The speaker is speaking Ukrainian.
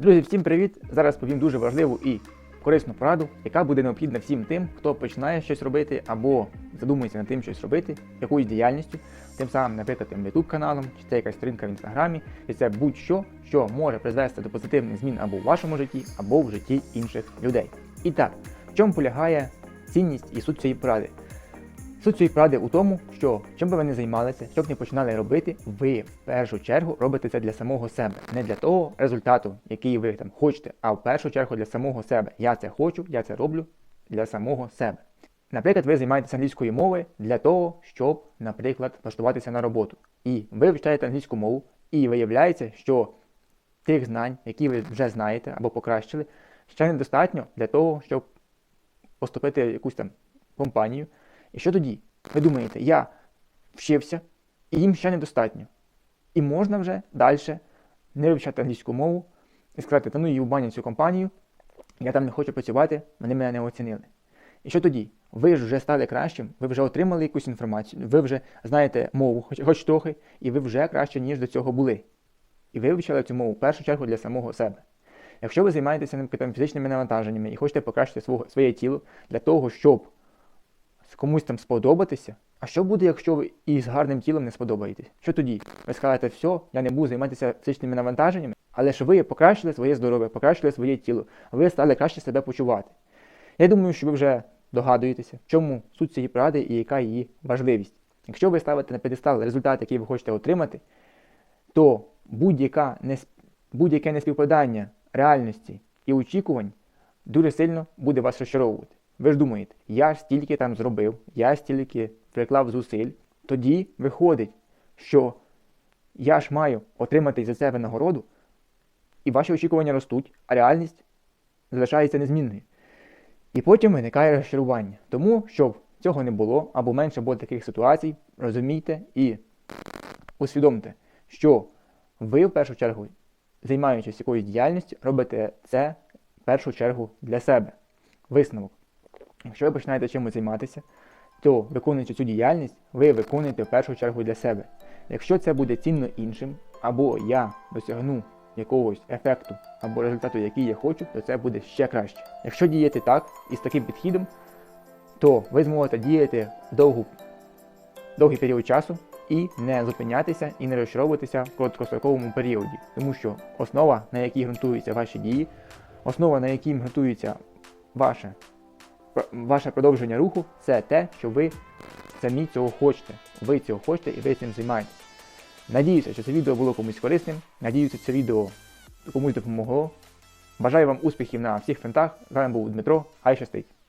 Друзі, всім привіт! Зараз повім дуже важливу і корисну пораду, яка буде необхідна всім тим, хто починає щось робити або задумується над тим щось робити, якоюсь діяльністю, тим самим, наприклад, тим YouTube каналом, чи це якась сторінка в інстаграмі, і це будь-що, що може призвести до позитивних змін або в вашому житті, або в житті інших людей. І так, в чому полягає цінність і суть цієї поради? Суть цієї поради у тому, що чим би ви не займалися, що б не починали робити, ви в першу чергу робите це для самого себе, не для того результату, який ви там хочете, а в першу чергу для самого себе. Я це хочу, я це роблю для самого себе. Наприклад, ви займаєтеся англійською мовою для того, щоб, наприклад, влаштуватися на роботу. І ви вивчаєте англійську мову, і виявляється, що тих знань, які ви вже знаєте або покращили, ще недостатньо для того, щоб поступити в якусь там компанію. І що тоді? Ви думаєте, я вчився, і їм ще недостатньо. І можна вже далі не вивчати англійську мову і сказати, та ну і баню цю компанію, я там не хочу працювати, вони мене не оцінили. І що тоді? Ви ж вже стали кращим, ви вже отримали якусь інформацію, ви вже знаєте мову, хоч, хоч трохи, і ви вже краще, ніж до цього були. І ви вивчили цю мову в першу чергу для самого себе. Якщо ви займаєтеся наприклад, фізичними навантаженнями і хочете покращити свого, своє тіло для того, щоб комусь там сподобатися, а що буде, якщо ви із гарним тілом не сподобаєтесь? Що тоді? Ви скажете, все, я не буду займатися фізичними навантаженнями, але ж ви покращили своє здоров'я, покращили своє тіло, ви стали краще себе почувати. Я думаю, що ви вже догадуєтеся, в чому суть цієї поради і яка її важливість. Якщо ви ставите на п'єдестал результат, який ви хочете отримати, то будь-яке неспівпадання реальності і очікувань дуже сильно буде вас розчаровувати. Ви ж думаєте, я ж стільки там зробив, я стільки приклав зусиль, тоді виходить, що я ж маю отримати за себе нагороду, і ваші очікування ростуть, а реальність залишається незмінною. І потім виникає розчарування. Тому, щоб цього не було, або менше було таких ситуацій, розумійте і усвідомте, що ви в першу чергу, займаючись якоюсь діяльністю, робите це в першу чергу для себе. Висновок. Якщо ви починаєте чимось займатися, то виконуючи цю діяльність, ви виконуєте в першу чергу для себе. Якщо це буде цінно іншим, або я досягну якогось ефекту або результату, який я хочу, то це буде ще краще. Якщо діяти так і з таким підхідом, то ви зможете діяти довгу, довгий період часу і не зупинятися і не розчаровуватися в короткостроковому періоді. Тому що основа, на якій ґрунтуються ваші дії, основа, на якій ґрунтується ваше ваше продовження руху це те, що ви самі цього хочете. Ви цього хочете і ви цим займаєтесь. Надіюся, що це відео було комусь корисним. Надіюся, це відео комусь допомогло. Бажаю вам успіхів на всіх фронтах. З вами був Дмитро. Хай щастить!